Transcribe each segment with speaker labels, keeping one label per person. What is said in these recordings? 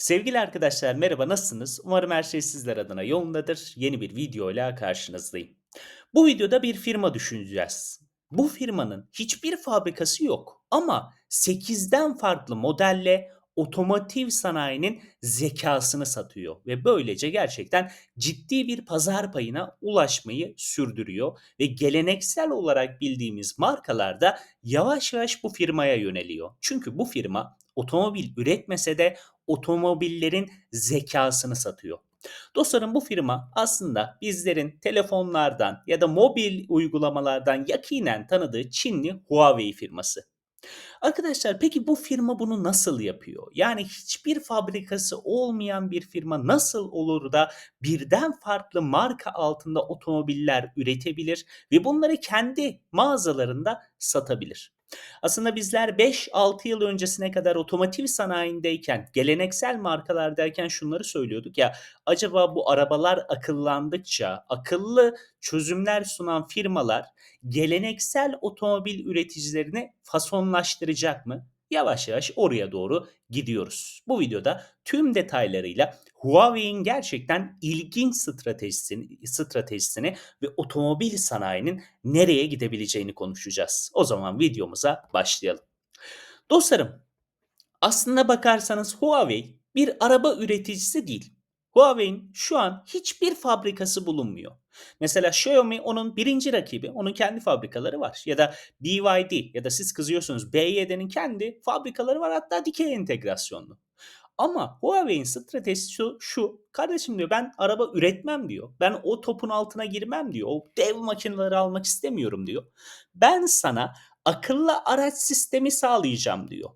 Speaker 1: Sevgili arkadaşlar merhaba nasılsınız? Umarım her şey sizler adına yolundadır. Yeni bir video ile karşınızdayım. Bu videoda bir firma düşüneceğiz. Bu firmanın hiçbir fabrikası yok ama 8'den farklı modelle otomotiv sanayinin zekasını satıyor ve böylece gerçekten ciddi bir pazar payına ulaşmayı sürdürüyor ve geleneksel olarak bildiğimiz markalar da yavaş yavaş bu firmaya yöneliyor. Çünkü bu firma otomobil üretmese de otomobillerin zekasını satıyor. Dostlarım bu firma aslında bizlerin telefonlardan ya da mobil uygulamalardan yakinen tanıdığı Çinli Huawei firması. Arkadaşlar peki bu firma bunu nasıl yapıyor? Yani hiçbir fabrikası olmayan bir firma nasıl olur da birden farklı marka altında otomobiller üretebilir ve bunları kendi mağazalarında satabilir? Aslında bizler 5-6 yıl öncesine kadar otomotiv sanayindeyken, geleneksel markalardayken şunları söylüyorduk ya, acaba bu arabalar akıllandıkça akıllı çözümler sunan firmalar geleneksel otomobil üreticilerini fasonlaştıracak mı? Yavaş yavaş oraya doğru gidiyoruz. Bu videoda tüm detaylarıyla Huawei'in gerçekten ilginç stratejisini, stratejisini ve otomobil sanayinin nereye gidebileceğini konuşacağız. O zaman videomuza başlayalım. Dostlarım, aslında bakarsanız Huawei bir araba üreticisi değil. Huawei'in şu an hiçbir fabrikası bulunmuyor. Mesela Xiaomi onun birinci rakibi. Onun kendi fabrikaları var. Ya da BYD ya da siz kızıyorsunuz BYD'nin kendi fabrikaları var hatta dikey entegrasyonlu. Ama Huawei'in stratejisi şu, şu. Kardeşim diyor ben araba üretmem diyor. Ben o topun altına girmem diyor. O dev makineleri almak istemiyorum diyor. Ben sana akıllı araç sistemi sağlayacağım diyor.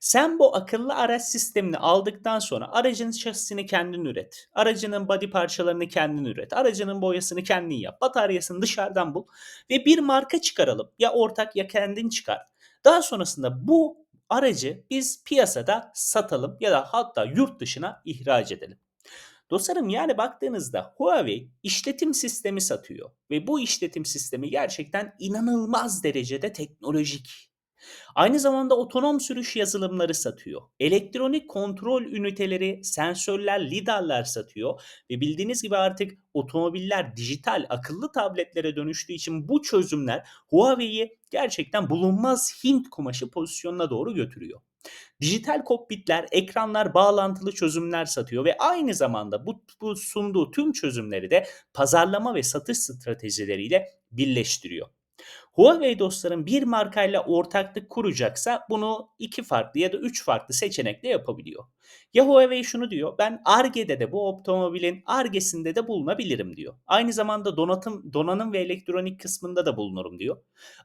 Speaker 1: Sen bu akıllı araç sistemini aldıktan sonra aracın şasisini kendin üret. Aracının body parçalarını kendin üret. Aracının boyasını kendin yap. Bataryasını dışarıdan bul. Ve bir marka çıkaralım. Ya ortak ya kendin çıkar. Daha sonrasında bu aracı biz piyasada satalım ya da hatta yurt dışına ihraç edelim. Dostlarım yani baktığınızda Huawei işletim sistemi satıyor ve bu işletim sistemi gerçekten inanılmaz derecede teknolojik. Aynı zamanda otonom sürüş yazılımları satıyor. Elektronik kontrol üniteleri, sensörler, lidarlar satıyor ve bildiğiniz gibi artık otomobiller dijital akıllı tabletlere dönüştüğü için bu çözümler Huawei'yi gerçekten bulunmaz Hint kumaşı pozisyonuna doğru götürüyor. Dijital kokpitler, ekranlar, bağlantılı çözümler satıyor ve aynı zamanda bu, bu sunduğu tüm çözümleri de pazarlama ve satış stratejileriyle birleştiriyor. Huawei dostlarım bir markayla ortaklık kuracaksa bunu iki farklı ya da üç farklı seçenekle yapabiliyor. Ya Huawei şunu diyor ben Arge'de de bu otomobilin Arge'sinde de bulunabilirim diyor. Aynı zamanda donatım, donanım ve elektronik kısmında da bulunurum diyor.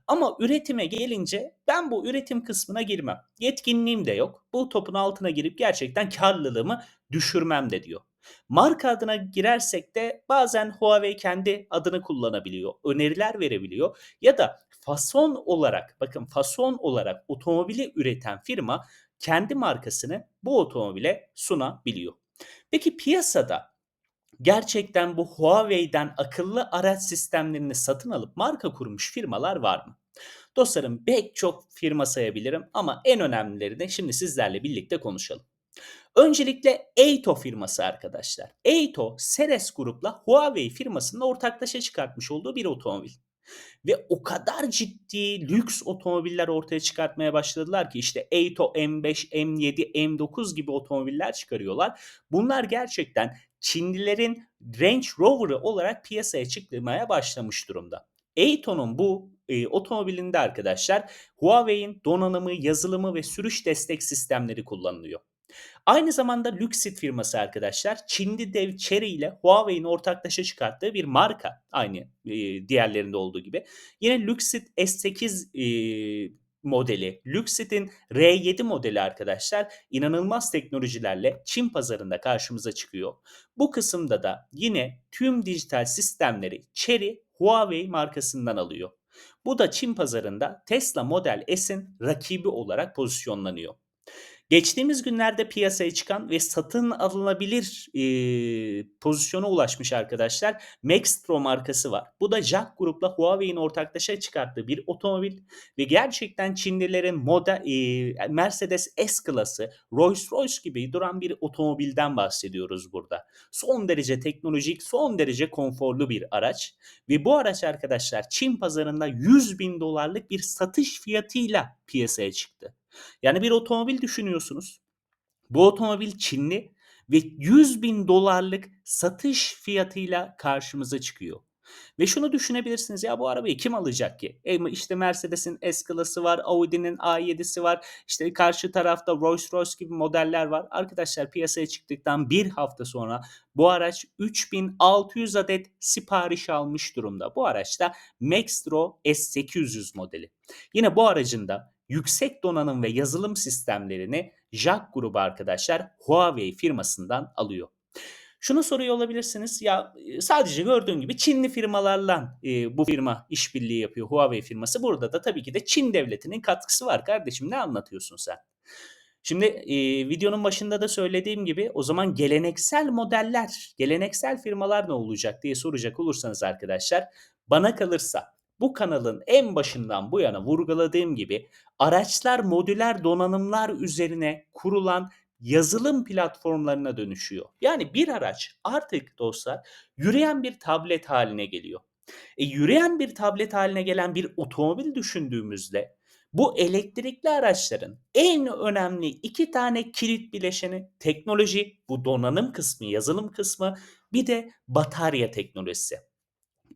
Speaker 1: Ama üretime gelince ben bu üretim kısmına girmem. Yetkinliğim de yok. Bu topun altına girip gerçekten karlılığımı düşürmem de diyor. Marka adına girersek de bazen Huawei kendi adını kullanabiliyor, öneriler verebiliyor ya da fason olarak bakın fason olarak otomobili üreten firma kendi markasını bu otomobile sunabiliyor. Peki piyasada gerçekten bu Huawei'den akıllı araç sistemlerini satın alıp marka kurmuş firmalar var mı? Dostlarım pek çok firma sayabilirim ama en önemlilerini şimdi sizlerle birlikte konuşalım. Öncelikle Eito firması arkadaşlar. Eito, Seres grupla Huawei firmasının ortaklaşa çıkartmış olduğu bir otomobil. Ve o kadar ciddi lüks otomobiller ortaya çıkartmaya başladılar ki işte Eito M5, M7, M9 gibi otomobiller çıkarıyorlar. Bunlar gerçekten Çinlilerin Range Rover'ı olarak piyasaya çıkmaya başlamış durumda. Eito'nun bu e, otomobilinde arkadaşlar Huawei'in donanımı, yazılımı ve sürüş destek sistemleri kullanılıyor. Aynı zamanda Luxit firması arkadaşlar Çinli dev Chery ile Huawei'nin ortaklaşa çıkarttığı bir marka. Aynı e, diğerlerinde olduğu gibi. Yine Luxit S8 e, modeli, Luxit'in R7 modeli arkadaşlar inanılmaz teknolojilerle Çin pazarında karşımıza çıkıyor. Bu kısımda da yine tüm dijital sistemleri Chery Huawei markasından alıyor. Bu da Çin pazarında Tesla Model S'in rakibi olarak pozisyonlanıyor. Geçtiğimiz günlerde piyasaya çıkan ve satın alınabilir, eee, pozisyona ulaşmış arkadaşlar Maxtro markası var. Bu da JAC Group'la Huawei'in ortaklaşa çıkarttığı bir otomobil ve gerçekten Çinlilerin moda eee, Mercedes S-Class'ı, Rolls-Royce gibi duran bir otomobilden bahsediyoruz burada. Son derece teknolojik, son derece konforlu bir araç ve bu araç arkadaşlar Çin pazarında $100.000'lık bir satış fiyatıyla piyasaya çıktı. Yani bir otomobil düşünüyorsunuz. Bu otomobil Çinli ve $100.000'lık satış fiyatıyla karşımıza çıkıyor. Ve şunu düşünebilirsiniz, ya bu arabayı kim alacak ki? E, işte Mercedes'in S-Class'ı var, Audi'nin A7'si var, işte karşı tarafta Rolls-Royce gibi modeller var. Arkadaşlar piyasaya çıktıktan bir hafta sonra bu araç 3600 adet sipariş almış durumda. Bu araçta Maxtro S800 modeli. Yine bu aracın da yüksek donanım ve yazılım sistemlerini JAC grubu arkadaşlar Huawei firmasından alıyor. Şunu soruyor olabilirsiniz. Ya sadece gördüğün gibi Çinli firmalarla e, bu firma işbirliği yapıyor Huawei firması. Burada da tabii ki de Çin devletinin katkısı var kardeşim. Ne anlatıyorsun sen? Şimdi e, videonun başında da söylediğim gibi o zaman geleneksel modeller, geleneksel firmalar ne olacak diye soracak olursanız arkadaşlar bana kalırsa bu kanalın en başından bu yana vurguladığım gibi araçlar modüler donanımlar üzerine kurulan yazılım platformlarına dönüşüyor. Yani bir araç artık dostlar yürüyen bir tablet haline geliyor. E, yürüyen bir tablet haline gelen bir otomobil düşündüğümüzde bu elektrikli araçların en önemli iki tane kilit bileşeni teknoloji, bu donanım kısmı, yazılım kısmı bir de batarya teknolojisi.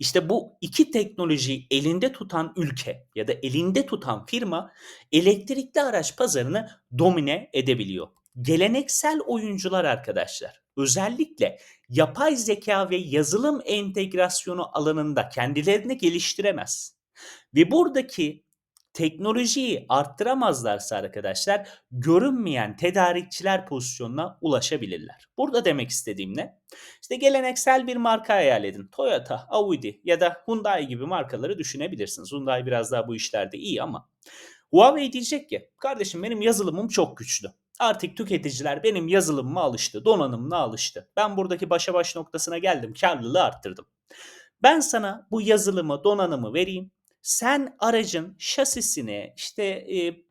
Speaker 1: İşte bu iki teknolojiyi elinde tutan ülke ya da elinde tutan firma elektrikli araç pazarını domine edebiliyor. Geleneksel oyuncular arkadaşlar özellikle yapay zeka ve yazılım entegrasyonu alanında kendilerini geliştiremez. Ve buradaki teknolojiyi arttıramazlarsa arkadaşlar görünmeyen tedarikçiler pozisyonuna ulaşabilirler. Burada demek istediğim ne? İşte geleneksel bir marka hayal edin. Toyota, Audi ya da Hyundai gibi markaları düşünebilirsiniz. Hyundai biraz daha bu işlerde iyi ama Huawei diyecek ki kardeşim benim yazılımım çok güçlü. Artık tüketiciler benim yazılımıma alıştı, donanımına alıştı. Ben buradaki başa baş noktasına geldim, karlılığı arttırdım. Ben sana bu yazılımı, donanımı vereyim. Sen aracın şasisini, işte e,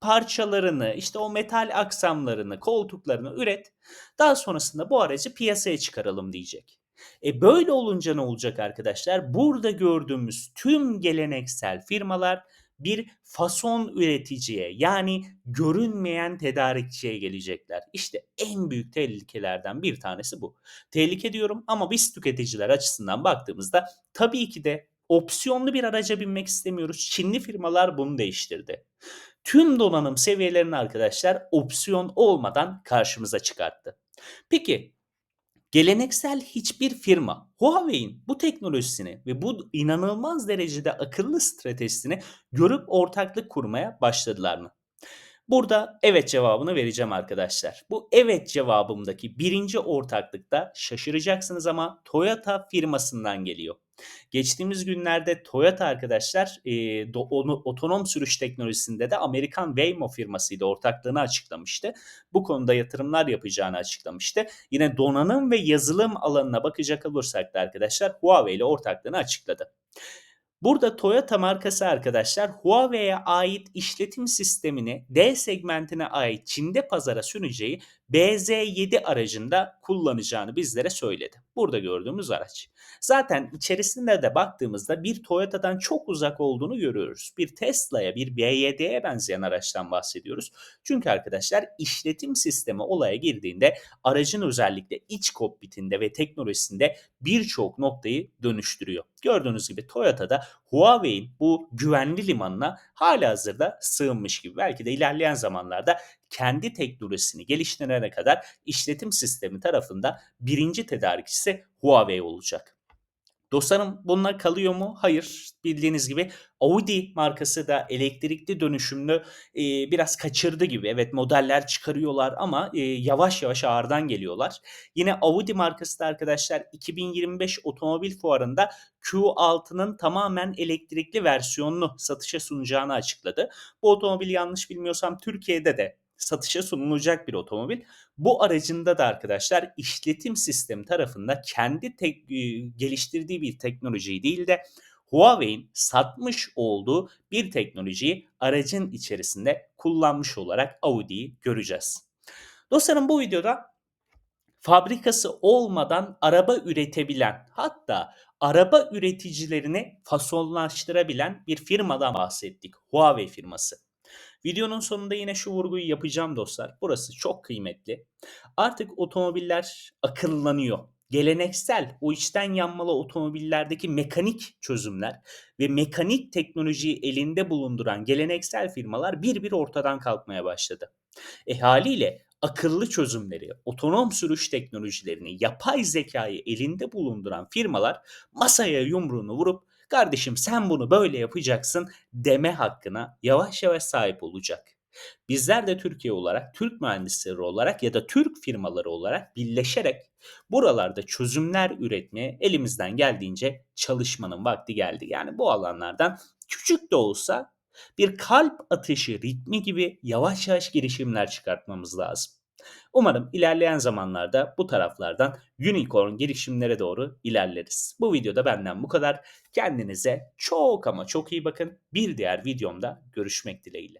Speaker 1: parçalarını, işte o metal aksamlarını, koltuklarını üret. Daha sonrasında bu aracı piyasaya çıkaralım diyecek. E böyle olunca ne olacak arkadaşlar? Burada gördüğümüz tüm geleneksel firmalar bir fason üreticiye yani görünmeyen tedarikçiye gelecekler. İşte en büyük tehlikelerden bir tanesi bu. Tehlike diyorum ama biz tüketiciler açısından baktığımızda tabii ki de opsiyonlu bir araca binmek istemiyoruz. Çinli firmalar bunu değiştirdi. Tüm donanım seviyelerini arkadaşlar opsiyon olmadan karşımıza çıkarttı. Peki Geleneksel hiçbir firma Huawei'in bu teknolojisini ve bu inanılmaz derecede akıllı stratejisini görüp ortaklık kurmaya başladılar mı? Burada evet cevabını vereceğim arkadaşlar. Bu evet cevabımdaki birinci ortaklıkta şaşıracaksınız ama Toyota firmasından geliyor. Geçtiğimiz günlerde Toyota arkadaşlar e, do, onu, otonom sürüş teknolojisinde de Amerikan Waymo firmasıyla ortaklığını açıklamıştı. Bu konuda yatırımlar yapacağını açıklamıştı. Yine donanım ve yazılım alanına bakacak olursak da arkadaşlar Huawei ile ortaklığını açıkladı. Burada Toyota markası arkadaşlar Huawei'ye ait işletim sistemini D segmentine ait Çin'de pazara süreceği BZ7 aracında kullanacağını bizlere söyledi. Burada gördüğümüz araç. Zaten içerisinde de baktığımızda bir Toyota'dan çok uzak olduğunu görüyoruz. Bir Tesla'ya, bir BYD'ye benzeyen araçtan bahsediyoruz. Çünkü arkadaşlar işletim sistemi olaya girdiğinde aracın özellikle iç kokpitinde ve teknolojisinde birçok noktayı dönüştürüyor. Gördüğünüz gibi Toyota'da Huawei'in bu güvenli limanına hala hazırda sığınmış gibi. Belki de ilerleyen zamanlarda kendi teknolojisini geliştirene kadar işletim sistemi tarafında birinci tedarikçisi Huawei olacak. Dostlarım bunlar kalıyor mu? Hayır. Bildiğiniz gibi Audi markası da elektrikli dönüşümlü e, biraz kaçırdı gibi. Evet modeller çıkarıyorlar ama e, yavaş yavaş ağırdan geliyorlar. Yine Audi markası da arkadaşlar 2025 otomobil fuarında Q6'nın tamamen elektrikli versiyonunu satışa sunacağını açıkladı. Bu otomobil yanlış bilmiyorsam Türkiye'de de satışa sunulacak bir otomobil. Bu aracında da arkadaşlar işletim sistemi tarafında kendi tek, eee, geliştirdiği bir teknolojiyi değil de Huawei'in satmış olduğu bir teknolojiyi aracın içerisinde kullanmış olarak Audi'yi göreceğiz. Dostlarım bu videoda fabrikası olmadan araba üretebilen hatta araba üreticilerini fasonlaştırabilen bir firmadan bahsettik. Huawei firması. Videonun sonunda yine şu vurguyu yapacağım dostlar. Burası çok kıymetli. Artık otomobiller akıllanıyor. Geleneksel o içten yanmalı otomobillerdeki mekanik çözümler ve mekanik teknolojiyi elinde bulunduran geleneksel firmalar bir bir ortadan kalkmaya başladı. E haliyle akıllı çözümleri, otonom sürüş teknolojilerini, yapay zekayı elinde bulunduran firmalar masaya yumruğunu vurup kardeşim sen bunu böyle yapacaksın deme hakkına yavaş yavaş sahip olacak. Bizler de Türkiye olarak, Türk mühendisleri olarak ya da Türk firmaları olarak birleşerek buralarda çözümler üretmeye elimizden geldiğince çalışmanın vakti geldi. Yani bu alanlardan küçük de olsa bir kalp atışı ritmi gibi yavaş yavaş girişimler çıkartmamız lazım. Umarım ilerleyen zamanlarda bu taraflardan unicorn girişimlere doğru ilerleriz. Bu videoda benden bu kadar. Kendinize çok ama çok iyi bakın. Bir diğer videomda görüşmek dileğiyle.